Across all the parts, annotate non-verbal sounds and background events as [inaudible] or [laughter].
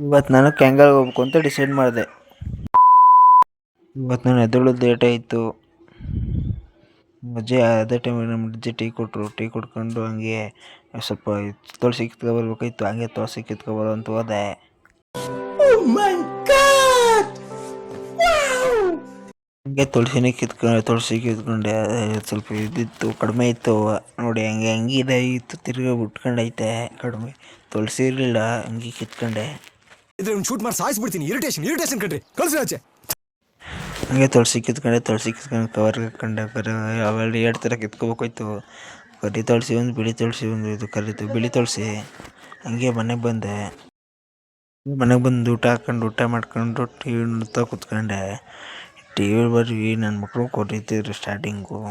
ಇವತ್ತು ನಾನು ಕ್ಯಾಂಗಲ್ಗೆ ಹೋಗ್ಬೇಕು ಅಂತ ಡಿಸೈಡ್ ಮಾಡಿದೆ. ಇವತ್ತು ನಾನು ಎದುರು ಲೇಟ್ ಆಯಿತು. ಅಜ್ಜಿ ಅದೇ ಟೈಮಿಗೆ ನಮ್ಮ ಅಜ್ಜಿ ಟೀ ಕೊಟ್ಟರು ಟೀ ಕುಡ್ಕೊಂಡು ಹಂಗೆ ಸ್ವಲ್ಪ ತುಳಸಿ ಕಿತ್ಕೊಬರ್ಬೇಕಾಯ್ತು ಹಂಗೆ ತುಳಸಿ ಕಿತ್ಕೊಬರೋ ಅಂತ ಹೋದೆ. ಹಂಗೆ ತುಳಸಿನೇ ಕಿತ್ಕೊಂಡೆ ತುಳಸಿ ಕಿತ್ಕೊಂಡೆ. ಸ್ವಲ್ಪ ಇದ್ದಿತ್ತು ಕಡಿಮೆ ಇತ್ತು. ನೋಡಿ ಹಂಗೆ ಹಂಗೆ ಇತ್ತು ತಿರ್ಗಿ ಬಿಟ್ಕೊಂಡೈತೆ ಕಡಿಮೆ ತುಳಸಿ ಇರಲಿಲ್ಲ ಹಂಗೆ ಕಿತ್ಕೊಂಡೆ. ಇದ್ರೆ ಒಂದು ಶೂಟ್ ಮಾಡಿ ಸಾಯಿಸ್ಬಿಡ್ತೀನಿ ಇರಿಟೇಷನ್ ಇರಿಟೇಷನ್ ಕಣ್ರಿ. ಕಳ್ಸಿ ಆಚೆ. ಹಂಗೆ ತುಳಸಿ ಕಿತ್ಕೊಂಡೆ ತೊಳ್ಸಿ ಕಿತ್ಕೊಂಡು ಕವರ್ ಹಾಕೊಂಡೆ ಬರ ಅವೆಲ್ಲ ಎರಡು ಥರ ಕಿತ್ಕೋಬೇಕಾಯ್ತು. ಕರಿ ತೊಳ್ಸಿ ಒಂದು ಬಿಳಿ ತೊಳ್ಸಿ ಒಂದು ಇದು ಕರಿತು ಬಿಳಿ ತೊಳ್ಸಿ. ಹಂಗೆ ಮನೆಗೆ ಬಂದೆ. ಮನೆಗೆ ಬಂದು ಊಟ ಹಾಕ್ಕೊಂಡು ಊಟ ಮಾಡ್ಕೊಂಡು ಟಿ ವಿ ನೋಡ್ತಾ ಕೂತ್ಕೊಂಡೆ. ಟಿ ವಿ ಬರ್ವಿ ನನ್ನ ಮಕ್ಕಳು ಕೊಡಿತಿದ್ರು ಸ್ಟಾರ್ಟಿಂಗು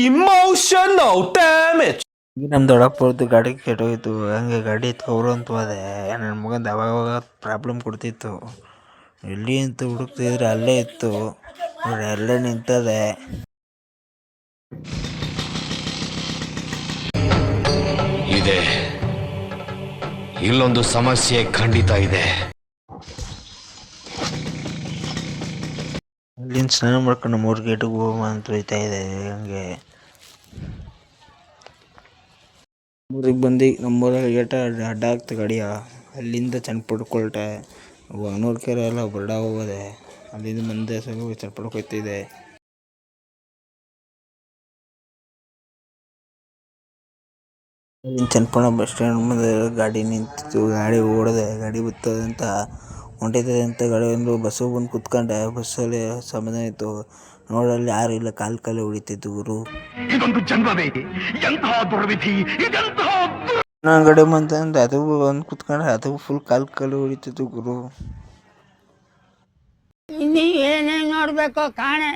ಇಮೋಷನ್ damage. ನಮ್ಮ ದೊಡ್ಡಪ್ಪವ್ರದ್ದು ಗಾಡಿ ಕೆಟ್ಟೋಗಿತ್ತು ಹಂಗೆ ಗಾಡಿ ಎತ್ಕೊಬ್ರು ಅಂತ ಹೋದೆ. ನನ್ನ ಮಗಂದು ಅವಾಗವಾಗ ಪ್ರಾಬ್ಲಮ್ ಕೊಡ್ತಿತ್ತು. ಎಲ್ಲಿ ಅಂತ ಹುಡುಕ್ತಿದ್ರೆ ಅಲ್ಲೇ ಇತ್ತು. ನೋಡಿ ಅಲ್ಲೇ ನಿಂತದೆ. ಇದೆ. ಇಲ್ಲೊಂದು ಸಮಸ್ಯೆ ಖಂಡಿತ ಇದೆ. ಅಲ್ಲಿಂದ ಸ್ನಾನ ಮಾಡ್ಕೊಂಡು ಮೂರು ಗೇಟಿಗೆ ಹೋಗುವ ಅಂತ ಹೋಯ್ತಾ ಇದೆ. ಹಂಗೆ ಊರಿಗೆ ಬಂದು ನಮ್ಮೂರಲ್ಲಿ ಗೇಟ ಅಡ್ಡ ಆಗ್ತು ಗಾಡಿಯ ಅಲ್ಲಿಂದ ಚನ್ನಪಡ್ಕೊಳ್ಟೆ ಹೊನ್ನೂರು ಕೆರೆ ಎಲ್ಲ ಬರ್ಡ ಹೋಗೋದೆ. ಅಲ್ಲಿಂದ ಮುಂದೆ ಸ್ವಲ್ಪ ಚನ್ನಪಡ್ಕ ಹೋಗ್ತಿದೆ ಅಲ್ಲಿಂದ ಬಸ್ ಸ್ಟ್ಯಾಂಡ್ ಮುಂದೆ ಗಾಡಿ ನಿಂತಿತ್ತು. ಗಾಡಿ ಓಡಿದೆ. ಗಾಡಿ ಬಿತ್ತದೆ ಅಂತ ಅಂತ ಗಾಡಿ ಒಂದು ಬಸ್ಸು ಬಂದು ಕುತ್ಕೊಂಡೆ. ಬಸ್ಸಲ್ಲಿ ಸಮಾಧಾನ ಇತ್ತು. ನೋಡಲ್ಲಿ ಯಾರು ಇಲ್ಲ ಕಾಲು ಕಾಲು ಹೊಡಿತಿತ್ತು ಗುರು. ಇದೊಂದು ಜನ್ಮವೇ ಎಂತಹ ದುರ್ವಿಧಿ ಇದೆಂತಹ ಅಂಗಡಿ ಬಂತಂದ್ರೆ ಬಂತ ಅದು ಬಂದು ಕುತ್ಕೊಂಡ್ರೆ ಅದು ಫುಲ್ ಕಾಲು ಕಾಲು ಉಳಿತಿದ್ದು ಗುರು. ನೀವೇನೇನ್ ನೋಡ್ಬೇಕೋ ಕಾಣೆ.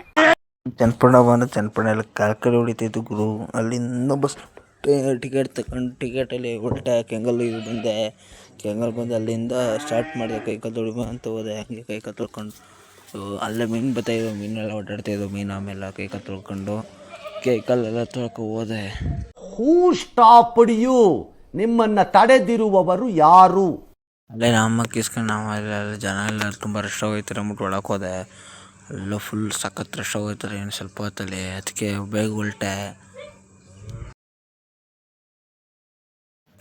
ಚನ್ನಪಣ್ಣ ಬಂದು ಚನ್ನಪಣ್ಣ ಎಲ್ಲ ಕಾಲು ಕಾಲು ಉಳಿತಿದ್ದು ಗುರು. ಅಲ್ಲಿಂದ ಬಸ್ ಟಿಕೆಟ್ ತಗೊಂಡು ಟಿಕೆಟಲ್ಲಿ ಉಲ್ಟ ಕೆಂಗಲ್ ಇದು ಬಂದೆ. ಕೆಂಗಲ್ ಬಂದು ಅಲ್ಲಿಂದ ಸ್ಟಾರ್ಟ್ ಮಾಡಿದೆ ಕೈ ಕಾಲು ತೊಳಿಬ ಅಂತ ಹೋದೆ ಹಂಗೆ ಕೈ ಕಾಲು ತೊಳ್ಕೊಂಡು. ಅಲ್ಲೇ ಮೀನು ಬರ್ತಾಯಿದ್ವು ಮೀನೆಲ್ಲ ಓಡಾಡ್ತಾಯಿದ್ವು ಮೀನು ಆಮೇಲೆ ಕೈ ಕಾಲು ತೊಳ್ಕೊಂಡು ಕೈ ಕಾಲೆಲ್ಲ ತೊಳ್ಕೊ ಹೋದೆ. ಹೂ ಸ್ಟಾಪ್ಡ್ ಯು ನಿಮ್ಮನ್ನ ತಡೆದಿರುವವರು ಯಾರು? ಅಲ್ಲೇ ನಮ್ಮ ಕಿಸ್ಕೊಂಡು ನಾವು ಅಲ್ಲೆಲ್ಲ ಜನ ಎಲ್ಲ ತುಂಬ ರಶ್ ಹೋಗ್ತಾರೆ ಅಂದ್ಬಿಟ್ಟು ಒಳಗೆ ಹೋದೆ. ಎಲ್ಲ ಫುಲ್ ಸಖತ್ ರಶ್ ಹೋಗ್ತಾರೆ ಏನು ಸ್ವಲ್ಪ ಹೊತ್ತಲ್ಲಿ. ಅದಕ್ಕೆ ಬೇಗ ಉಲ್ಟೆ.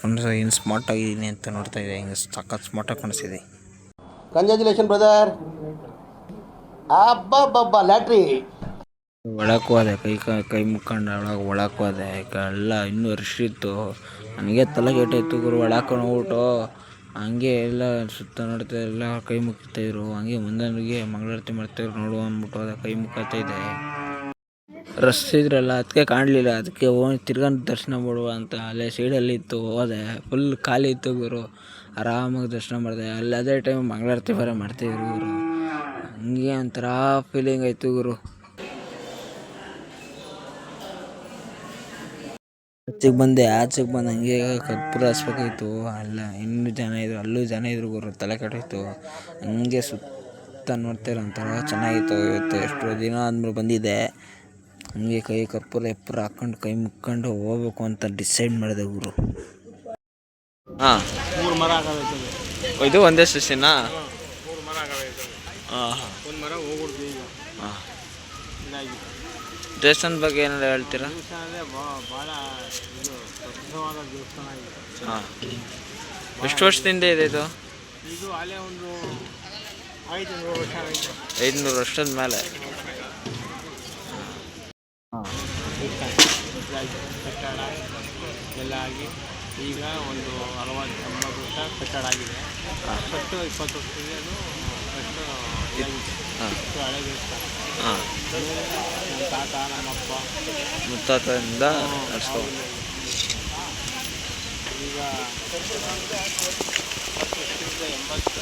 ಒಂದು ಏನು ಸ್ಮಾರ್ಟ್ ಆಗಿದ್ದೀನಿ ಅಂತ ನೋಡ್ತಾ ಇದ್ದೆ ಹಿಂಗೆ ಸಖತ್ ಸ್ಮಾರ್ಟಾಗಿ ಕಾಣಿಸ್ತಿದೆ. Congratulation brother lottery. ಒಳಕ್ಕೆ ಹೋದೆ, ಕೈ ಕೈ ಮುಕ್ಕೊಂಡ ಒಳಗೆ ಒಳಕ್ಕೆ ಹೋದೆ ಎಲ್ಲ ಇನ್ನೂ ರಶ್ ಇತ್ತು. ನನಗೆ ತಲೆ ಕೆಟ್ಟಾಯ್ತು ಗುರು, ಒಳಕ್ಕೆ ಹೋಗ್ಬಿಟ್ಟು ಹಂಗೆ ಎಲ್ಲ ಸುತ್ತ ನೋಡ್ತಾ ಎಲ್ಲ ಕೈ ಮುಕ್ತಾಯಿದ್ರು ಹಂಗೆ ಮುಂದನಿಗೆ ಮಂಗಳಾರತಿ ಮಾಡ್ತಾಯಿದ್ರು ನೋಡು ಅಂದ್ಬಿಟ್ಟು ಹೋದೆ, ಕೈ ಮುಕ್ಕತ್ತಾ ಇದೆ ರಸ್ತೆ ಇದ್ರಲ್ಲ ಅದಕ್ಕೆ ಕಾಣಲಿಲ್ಲ. ಅದಕ್ಕೆ ಹೋಗಿ ತಿರ್ಗಂಡು ದರ್ಶನ ಮಾಡುವ ಅಂತ ಅಲ್ಲೇ ಸೈಡಲ್ಲಿ ಇತ್ತು, ಹೋದೆ. ಫುಲ್ ಖಾಲಿ ಇತ್ತು ಗುರು. ಆರಾಮಾಗಿ ದರ್ಶನ ಮಾಡಿದೆ. ಅಲ್ಲಿ ಅದೇ ಟೈಮ್ ಮಂಗಳಾರತಿ ಬೇರೆ ಮಾಡ್ತಾಯಿದ್ರು ಗುರು. ಹಂಗೆ ಒಂಥರ ಫೀಲಿಂಗ್ ಆಯಿತು ಗುರು. ಆಚೆಗೆ ಬಂದೆ ಆಚೆಗೆ ಬಂದು ಹಂಗೆ ಕರ್ಪೂರ ಹಚ್ಬೇಕಾಯ್ತು. ಅಲ್ಲ ಇನ್ನೂ ಜನ ಇದ್ರು ಅಲ್ಲೂ ಜನ ಇದ್ರು ಗುರು ತಲೆ ಕೆಟ್ಟೋಯ್ತು. ಹಂಗೆ ಸುತ್ತ ನೋಡ್ತಾರೆ ಒಂಥರ ಚೆನ್ನಾಗಿತ್ತು ಇವತ್ತು. ಎಷ್ಟು ದಿನ ಆದ್ಮೇಲೆ ಬಂದಿದ್ದೆ. ಹಂಗೆ ಕೈ ಕರ್ಪೂರ ಎಪ್ಪರ ಹಾಕೊಂಡು ಕೈ ಮುಕ್ಕೊಂಡು ಹೋಗ್ಬೇಕು ಅಂತ ಡಿಸೈಡ್ ಮಾಡಿದೆ ಗುರು. ಹಾಂ. ಮೂರು ಮರ ಆಗಬೇಕು ಇದು ಒಂದೇ ಸ್ಟೇಷನಾ ಮೂರು ಮರ ಆಗಬೇಕು ಹಾಂ ಹಾಂ ಒಂದು ಮರ ಹೋಗ್ಬಿಡ್ತೀವಿ ಈಗ. ಹಾಂ. ಇದಾಗಿ ದೇವಸ್ಥಾನದ ಬಗ್ಗೆ ಏನಾದ್ರು ಹೇಳ್ತೀರಾ? ದೇವಸ್ಥಾನ ಅಂದರೆ ಭಾಳ ಇದು ಪ್ರಸಿದ್ಧವಾದ ದೇವಸ್ಥಾನ ಇದೆ. ಹಾಂ. ಎಷ್ಟು ವರ್ಷದಿಂದ ಇದೆ ಇದು? ಇದು ಅಲ್ಲೇ ಒಂದು ಐದು ನೂರು ವರ್ಷ ಆಗಿದೆ ಐದುನೂರು ವರ್ಷದ ಮೇಲೆ. ಕಟ್ಟಡ ಎಲ್ಲ ಆಗಿ ಈಗ ಒಂದು ಅರವತ್ತು ಎಂಬತ್ತು ವರ್ಷ ಕಟ್ಟಡ ಆಗಿದೆ. ಫಸ್ಟು ಇಪ್ಪತ್ತು ವರ್ಷದಿಂದ ಅದು ಫಸ್ಟು ಅಷ್ಟು ಹಾಂ. ತಾತ ನಮ್ಮಪ್ಪ ಮುತ್ತಾತದಿಂದ ನಡ್ಸ್ಕೊಂಡು ಈಗ ಇಪ್ಪತ್ತು ವರ್ಷದಿಂದ ಎಂಬತ್ತು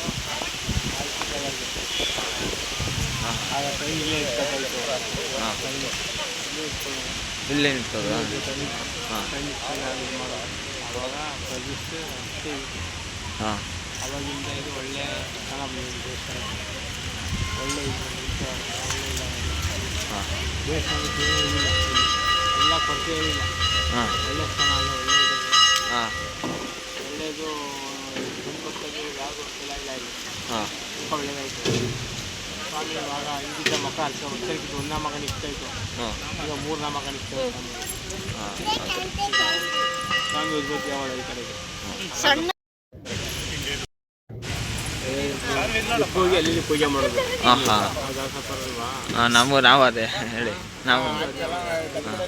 ಆಗ ಕೈ ಇಲ್ಲೇ ಇಟ್ಕೊತಾಯಿತ್ತು ಹಾಂ. ಹಾಂ. ಹಾಂ ಅವಾಗಿಂದ ಇದು ಒಳ್ಳೆ ಚೆನ್ನಾಗಿ ಒಳ್ಳೆ ಎಲ್ಲ ಕೊರತೆ ಇಲ್ಲ ಹಾಂ. ಒಳ್ಳೆ ಸ್ಥಾನ ಹಾಂ ಒಳ್ಳೆಯದು. ಯಾವುದು ಚೆನ್ನಾಗಿಲ್ಲ ಹಾಂ. ತುಂಬ ಒಳ್ಳೆಯದಾಯಿತು ಸ್ವಾಮಿ ಇವಾಗ ಹಿಂದಿದ್ದ ಒಂದಾ ಮಗನ ಇಷ್ಟ ಈಗ ಮೂರನೇ ಮಗನ ಇಷ್ಟ ಸ್ವಾಮಿ ಉದ್ಭತಿ ಯಾವಾಗ ಈ ಕಡೆಗೆ ಹೋಗಿ ಅಲ್ಲಿ ಪೂಜೆ ಮಾಡೋದು? ಹಾಂ ನಮಗೂ ನಾವು ಅದೇ ಹೇಳಿ. ನಾವು.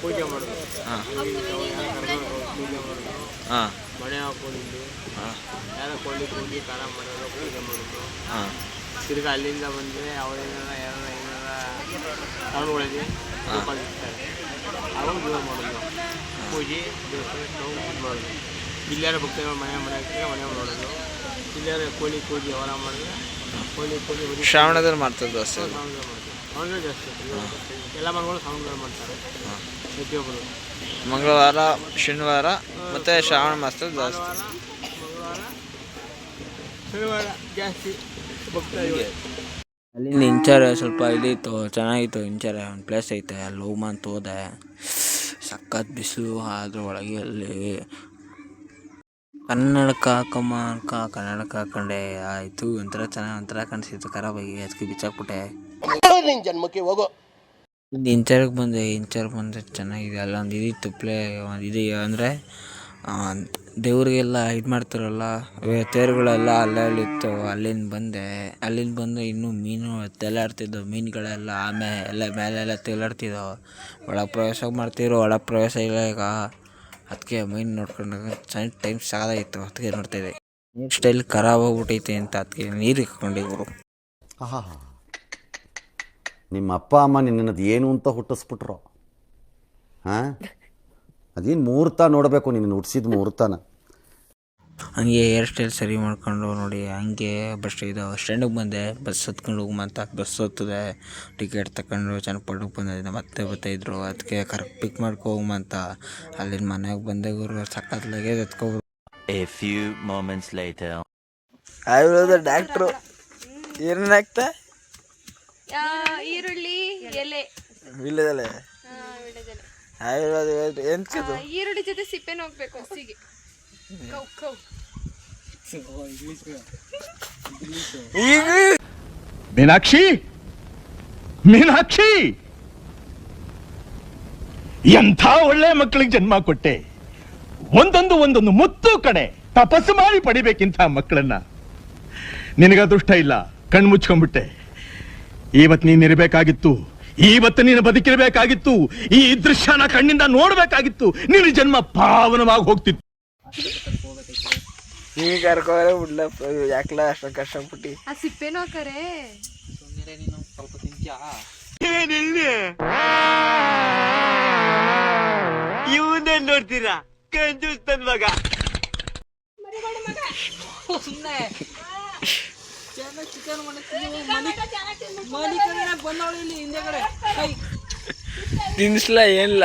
ಪೂಜೆ ಮಾಡೋದು. ಹಾಂ ಪೂಜೆ ಮಾಡೋದು ಹಾಂ ಮನೆ ಹಾಕೊಂಡಿದ್ದು. ಯಾರೋ ಕೊಳ್ಳಿ ಕೂಗಿ ಖಾರ ಮಾಡೋದು ಪೂಜೆ ಮಾಡೋದು. ಹಾಂ ತಿರ್ಗಿ ಅಲ್ಲಿಂದ ಬಂದರೆ ಅವರೇನಾರ ಏನಾರ ಇರ್ತಾರೆ. ಅವಾಗ ಜೀವ ಮಾಡೋದು. ಪೂಜೆ ದೇವಸ್ಥಾನಕ್ಕೆ ನಾವು ಮಾಡೋದು. ಇಲ್ಲಾರ ಭಕ್ತರು ಮನೆ ಮನೆ ಹಾಕಿದ್ರೆ ಮನೆ ಮಾಡೋದು. ಇಲ್ಲಾರ ಕೋಳಿ ಕೂಗಿ ಅವರ ಮಾಡಿದ್ರೆ ಕೋಳಿ ಶ್ರಾವಣದಲ್ಲಿ ಮಾಡ್ತಾರೆ ದೋಸೆ. ಜಾಸ್ತಿ ಎಲ್ಲ ಮನೆಗಳು ಶ್ರಾವಣದಲ್ಲಿ ಮಾಡ್ತಾರೆ. ಪ್ರತಿಯೊಬ್ಬರು. ಮಂಗಳವಾರ ಶನಿವಾರ ಮತ್ತು ಶ್ರಾವಣ ಮಾಸದ ಜಾಸ್ತಿ ಅಲ್ಲಿ ಶನಿವಾರ ಜಾಸ್ತಿ ಭಕ್ತರು ಅಲ್ಲಿಂದ ಇಂಚರ ಸ್ವಲ್ಪ ಇದಿತ್ತು ಚೆನ್ನಾಗಿತ್ತು ಇಂಚರ ಒಂದು ಪ್ಲೇಸ್ ಐತೆ ಅಲ್ಲಿ ಹೋಗ್ಮ ಅಂತ ಹೋದೆ. ಸಖತ್ ಬಿಸಿಲು ಅದ್ರ ಒಳಗೆ ಅಲ್ಲಿ ಕನ್ನಡಕ ಹಾಕಮ್ಮ ಅನ್ಕ ಕನ್ನಡಕ ಹಾಕೊಂಡೆ ಆಯಿತು. ಒಂಥರ ಚೆನ್ನಾಗಿ ಒಂಥರ ಕಾಣಿಸಿತ್ತು. ಖರಾಬಾಗಿ ಅದಕ್ಕೆ ಬಿಚ್ಚಾಕ್ಬಿಟ್ಟೆ. ನಿನ್ ಜನ್ಮಕ್ಕೆ ಹೋಗೋ. ಒಂದು ಇಂಚರ್ಗೆ ಬಂದೆ ಇಂಚರ್ಗೆ ಬಂದೆ ಚೆನ್ನಾಗಿದೆ. ಅಲ್ಲೊಂದು ಇದಿತ್ತು ಪ್ಲೇ ಒಂದು ಇದು ಅಂದರೆ ದೇವ್ರಿಗೆಲ್ಲ ಇದು ಮಾಡ್ತಾರಲ್ಲ ತೇರುಗಳೆಲ್ಲ ಅಲ್ಲಲ್ಲಿತ್ತು ಅಲ್ಲಿಂದ ಬಂದೆ. ಅಲ್ಲಿಂದ ಬಂದು ಇನ್ನೂ ಮೀನು ತೇಲಾಡ್ತಿದ್ದವು ಮೀನುಗಳೆಲ್ಲ ಆಮೇಲೆ ಎಲ್ಲ ಮೇಲೆಲ್ಲ ತೇಲಾಡ್ತಿದ್ದವು ಒಳಗೆ ಪ್ರವೇಶ ಮಾಡ್ತಿದ್ರು ಒಳಗೆ ಪ್ರವೇಶ ಇಲ್ಲ ಈಗ. ಅದಕ್ಕೆ ಮೈನ್ ನೋಡ್ಕೊಂಡಾಗ ಚೆನ್ನಾಗಿ ಟೈಮ್ ಸಾಕಾಗಿತ್ತು ಅದಕ್ಕೆ ನೋಡ್ತಾಯಿದ್ದೆ ನೀರು ಸ್ಟೈಲ್ ಖರಾಬ್ ಹೋಗ್ಬಿಟ್ಟೈತೆ ಅಂತ ಅದಕ್ಕೆ ನೀರು ಇಟ್ಕೊಂಡಿದ್ರು ಆಹಾ ನಿಮ್ಮ ಅಪ್ಪ, ಅಮ್ಮ ನಿನ್ನದು ಏನು ಅಂತ ಹುಟ್ಟಿಸ್ಬಿಟ್ರು? ಹಾಂ? ಅದೇನು ಮುಹೂರ್ತ ನೋಡಬೇಕು ನಿನ್ನ ಹುಟ್ಟಿಸಿದ ಮುಹೂರ್ತನ ಹಂಗೆ ಹೇರ್ ಸ್ಟೈಲ್ ಸರಿ ಮಾಡ್ಕೊಂಡು ನೋಡಿ ಹಂಗೆ ಬಸ್ ಇದು ಸ್ಟ್ಯಾಂಡಿಗೆ ಬಂದೆ. ಬಸ್ ಹತ್ಕೊಂಡು ಹೋಗಿ ಅಂತ ಬಸ್ ಹತ್ತದೆ. ಟಿಕೆಟ್ ತಗೊಂಡು ಚನ್ನಪಟ್ಟಣಕ್ಕೆ ಬಂದಿದ್ದೆ ಮತ್ತೆ ಬರ್ತಾಯಿದ್ರು. ಅದಕ್ಕೆ ಕರೆಕ್ಟ್ ಪಿಕ್ ಮಾಡ್ಕೊ ಹೋಗುಮ ಅಂತ ಅಲ್ಲಿಂದ ಮನೆಗೆ ಬಂದೆ ಗುರು. ಸಖತ್ luggage ಎತ್ಕೊಬ್ರು a few moments later. Ayurveda doctor ಏನೇನಾಗ್ತಾ ಈರುಳ್ಳಿ ಎಲೆ. ವಿಳ್ಯದೆಲೆ. ಆಯುರ್ವೇದ ಏನು ಈರುಳ್ಳಿ ಜೊತೆ ಸಿಪ್ಪೆನ ಹೋಗ್ಬೇಕು ಹಸಿಗೆ. [laughs] ಮೀನಾಕ್ಷಿ? ಮೀನಾಕ್ಷಿ? ಎಂಥ ಒಳ್ಳೆ ಮಕ್ಕಳಿಗೆ ಜನ್ಮ ಕೊಟ್ಟೆ? ಒಂದೊಂದು ಒಂದೊಂದು ಮುತ್ತು ಕಡೆ ತಪಸ್ಸು ಮಾಡಿ ಪಡಿಬೇಕಿಂತ ಮಕ್ಕಳನ್ನ. ನಿನಗ ದುಷ್ಟ ಇಲ್ಲ, ಕಣ್ಣು ಮುಚ್ಕೊಂಡ್ಬಿಟ್ಟೆ. ಇವತ್ ನೀನ್ ಇರಬೇಕಾಗಿತ್ತು ಇವತ್ತು ನೀನು ಬದುಕಿರ್ಬೇಕಾಗಿತ್ತು, ಈ ದೃಶ್ಯನ ಕಣ್ಣಿಂದ ನೋಡ್ಬೇಕಾಗಿತ್ತು, ನಿನ್ನ ಜನ್ಮ ಪಾವನವಾಗಿ ಹೋಗ್ತಿತ್ತು. ಕರ್ಕೋರೆ ಬಿಡ್ಲ ಯಾಕಲ ಅಷ್ಟು ಕಷ್ಟಪಟ್ಟು? ಆ ಸಿಪ್ಪೆನೂ ಹಾಕರೆ? ಇವನ್ನೇ ನೋಡ್ತೀರಾ? ಕಂಜೂಸ್ ತನ್ ಮಗ. ತಿನ್ಸ್ಲ ಏನಿಲ್ಲ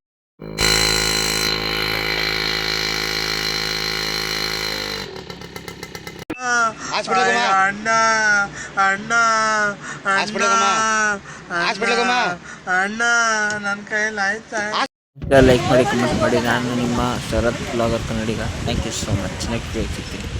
ಅಣ್ಣ ಅಣ್ಣ ಅಣ್ಣ ನನ್ನ ಕೈಯಲ್ಲಿ ಆಯ್ತಾ? ಲೈಕ್ ಮಾಡಿ ಕಮೆಂಟ್ ಮಾಡಿ. ನಾನು ನಿಮ್ಮ Sharath blogger Kannadiga. Thank you so much next ಸಿಗ್ತೀನಿ.